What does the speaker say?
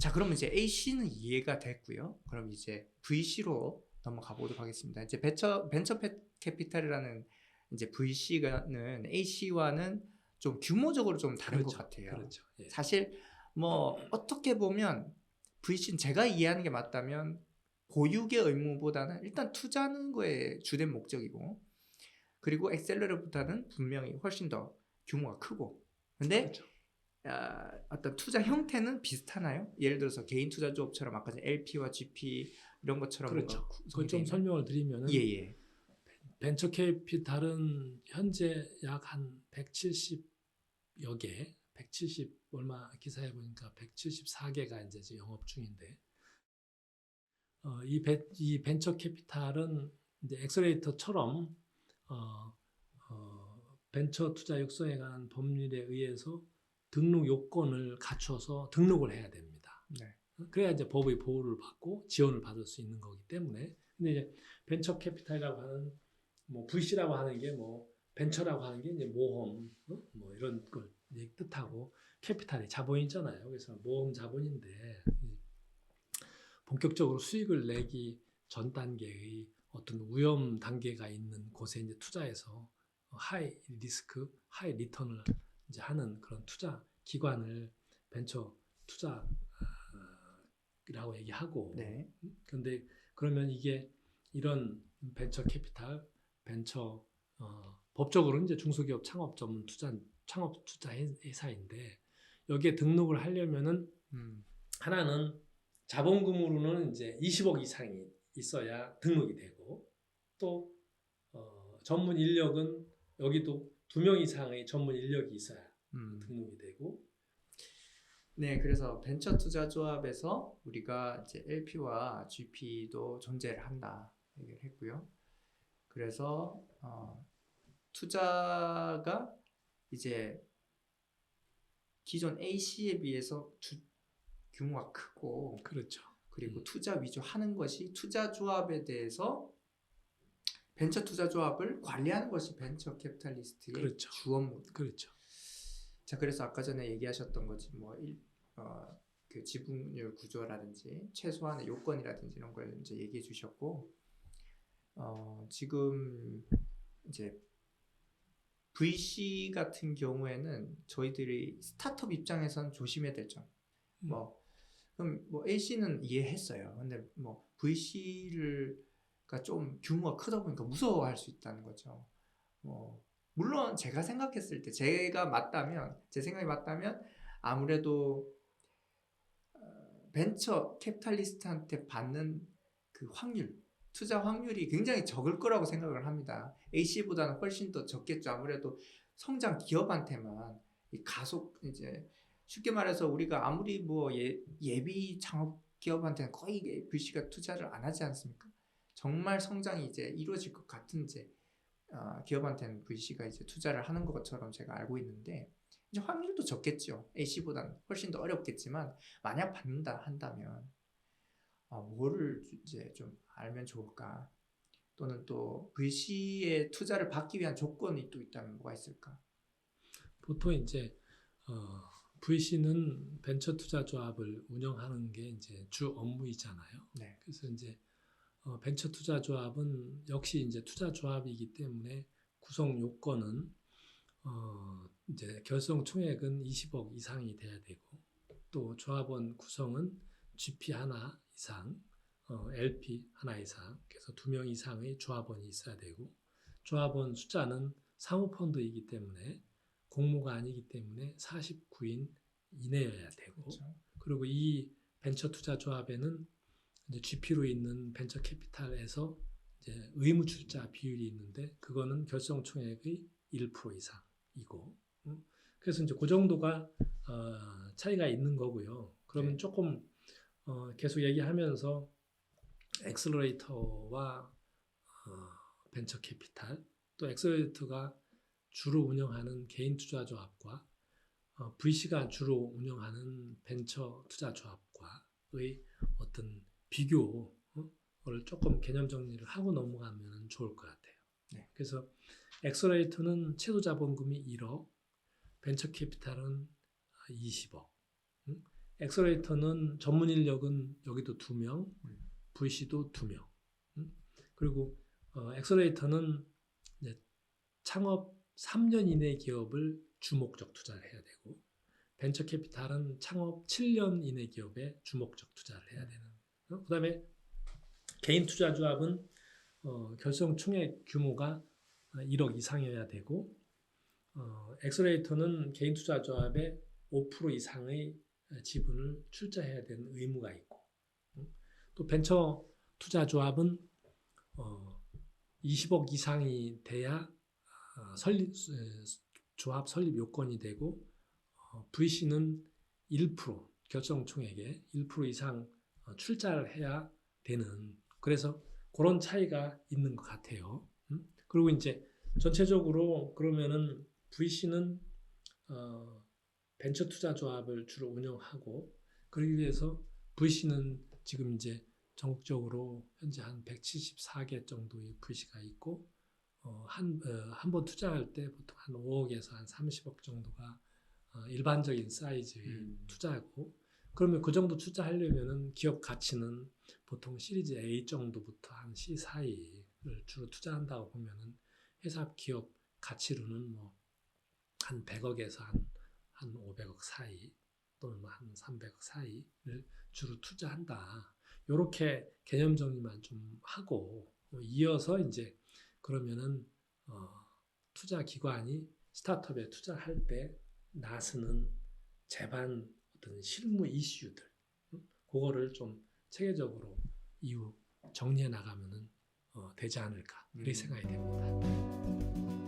자, 그러면 이제 A씨는 이해가 됐고요. 그럼 이제 VC로 넘어가 보도록 하겠습니다. 이제 벤처 벤처 페- 캐피탈이라는 이제 VC가는 A씨와는 좀 규모적으로 좀 다른 것 같아요. 그렇죠. 예. 사실 뭐 어떻게 보면 VC는 제가 이해하는 게 맞다면 보육의 의무보다는 일단 투자하는 거에 주된 목적이고 그리고 엑셀러보다는 분명히 훨씬 더 규모가 크고 근데 그렇죠. 아, 어떤 투자 형태는 비슷하나요? 예를 들어서 개인 투자 조 업처럼 아까 LP와 GP 이런 것처럼 그렇죠. 구성이 좀? 설명을 드리면은 예예 벤처 캐피탈은 현재 약 한 170여 개, 170 얼마 기사에 보니까 174개가 이제 지금 영업 중인데 어, 이, 벤, 이 벤처 캐피탈은 이제 엑셀레이터처럼 어, 어, 벤처 투자 육성에 관한 법률에 의해서 등록 요건을 갖춰서 등록을 해야 됩니다. 네. 그래야 이제 법의 보호를 받고 지원을 받을 수 있는 거기 때문에 근데 이제 벤처 캐피탈이라고 하는 뭐 VC라고 하는 게 뭐 벤처라고 하는 게 이제 모험 어? 뭐 이런 걸 뜻하고 캐피탈이 자본이잖아요. 그래서 모험 자본인데 이 본격적으로 수익을 내기 전 단계의 어떤 위험 단계가 있는 곳에 이제 투자해서 하이 리스크, 하이 리턴을 이제 하는 그런 투자 기관을 벤처 투자라고 얘기하고 네. 근데 그러면 이게 이런 벤처 캐피탈, 벤처 어, 법적으로는 이제 중소기업 창업 전문 투자 창업 투자 회- 회사인데 여기에 등록을 하려면은 음. 하나는 자본금으로는 이제 20억 이상이 있어야 등록이 되고 또 어, 전문 인력은 여기도 두 명 이상의 전문 인력이 있어야 음. 등록이 되고 네, 그래서 벤처 투자 조합에서 우리가 이제 LP와 GP도 존재를 한다 얘기를 했고요. 그래서 어, 투자가 이제 기존 AC에 비해서 주, 규모가 크고 그렇죠. 그리고 음. 투자 위주 하는 것이 투자 조합에 대해서 벤처 투자 조합을 관리하는 것이 벤처 캐피탈리스트의 그렇죠. 주 업무 그렇죠. 자, 그래서 아까 전에 얘기하셨던 거지 뭐 일, 어, 그 지분율 구조라든지 최소한의 요건이라든지 이런 걸 이제 얘기해 주셨고 어, 지금 이제 VC 같은 경우에는 저희들이 스타트업 입장에서는 조심해야 될 점. 뭐 그럼 뭐 A씨는 이해했어요. 근데 뭐 VC를 좀 규모가 크다 보니까 무서워할 수 있다는 거죠. 뭐 물론 제가 생각했을 때 제가 맞다면 제 생각이 맞다면 아무래도 어, 벤처 캐피탈리스트한테 받는 그 확률 투자 확률이 굉장히 적을 거라고 생각을 합니다. A씨보다는 훨씬 더 적겠죠. 아무래도 성장 기업한테만 이 가속 이제 쉽게 말해서 우리가 아무리 뭐 예, 예비 창업 기업한테는 거의 VC가 투자를 안 하지 않습니까? 정말 성장이 이제 이루어질 것 같은 이제 어, 기업한테는 VC가 이제 투자를 하는 것처럼 제가 알고 있는데 이제 확률도 적겠죠. A씨보다는 훨씬 더 어렵겠지만 만약 받는다 한다면 어, 뭐를 이제 좀 알면 좋을까? 또는 또 VC의 투자를 받기 위한 조건이 또 있다면 뭐가 있을까? 보통 이제 어, VC는 벤처 투자 조합을 운영하는 게 이제 주 업무이잖아요. 네. 그래서 이제 어, 벤처 투자 조합은 역시 이제 투자 조합이기 때문에 구성 요건은 어, 이제 결성 총액은 20억 이상이 돼야 되고 또 조합원 구성은 GP 하나 이상, 어, LP 하나 이상, 그래서 두 명 이상의 조합원이 있어야 되고 조합원 숫자는 사모펀드이기 때문에 공모가 아니기 때문에 49인 이내여야 되고 그렇죠. 그리고 이 벤처 투자 조합에는 이제 GP로 있는 벤처 캐피탈에서 이제 의무 출자 비율이 있는데 그거는 결성 총액의 1% 이상이고 음, 그래서 이제 그 정도가 어, 차이가 있는 거고요. 그러면 네. 조금 어, 계속 얘기하면서 엑셀러레이터와 어, 벤처 캐피탈 또 엑셀러레이터가 주로 운영하는 개인 투자 조합과 어, VC가 주로 운영하는 벤처 투자 조합과의 어떤 비교를 조금 개념 정리를 하고 넘어가면 좋을 것 같아요. 네. 그래서 엑셀러레이터는 최소 자본금이 1억, 벤처 캐피탈은 20억, 음? 엑셀레이터는 전문 인력은 여기도 두 명, 음. VC도 두 명. 음? 그리고 어, 엑셀레이터는 이제 창업 3년 이내 기업을 주목적 투자를 해야 되고 벤처 캐피탈은 창업 7년 이내 기업에 주목적 투자를 해야 되는. 어? 그다음에 개인 투자 조합은 어, 결성 총액 규모가 1억 이상이어야 되고 어, 엑셀레이터는 개인 투자 조합의 5% 이상의 지분을 출자해야 되는 의무가 있고 음? 또 벤처 투자 조합은 어, 20억 이상이 돼야 어, 설립 에, 조합 설립 요건이 되고 어, VC는 1% 결정 총액의 1% 이상 어, 출자를 해야 되는 그래서 그런 차이가 있는 것 같아요. 음? 그리고 이제 전체적으로 그러면은 VC는 어, 벤처 투자 조합을 주로 운영하고 그러기 위해서 VC는 지금 이제 전국적으로 현재 한 174개 정도의 VC가 있고 어, 한한 번 투자할 때 보통 한 5억에서 한 30억 정도가 어, 일반적인 사이즈의 음. 투자고 그러면 그 정도 투자하려면은 기업 가치는 보통 시리즈 A 정도부터 한 C 사이를 주로 투자한다고 보면은 회사 기업 가치로는 뭐 한 100억에서 한, 한 500억 사이 또는 뭐한 300억 사이를 주로 투자한다. 요렇게 개념 정리만 좀 하고 어, 이어서 이제 그러면은 어, 투자 기관이 스타트업에 투자할 때 나서는 재반 어떤 실무 이슈들 음? 그거를 좀 체계적으로 이후 정리해 나가면은 어, 되지 않을까 이렇게 음. 생각이 됩니다.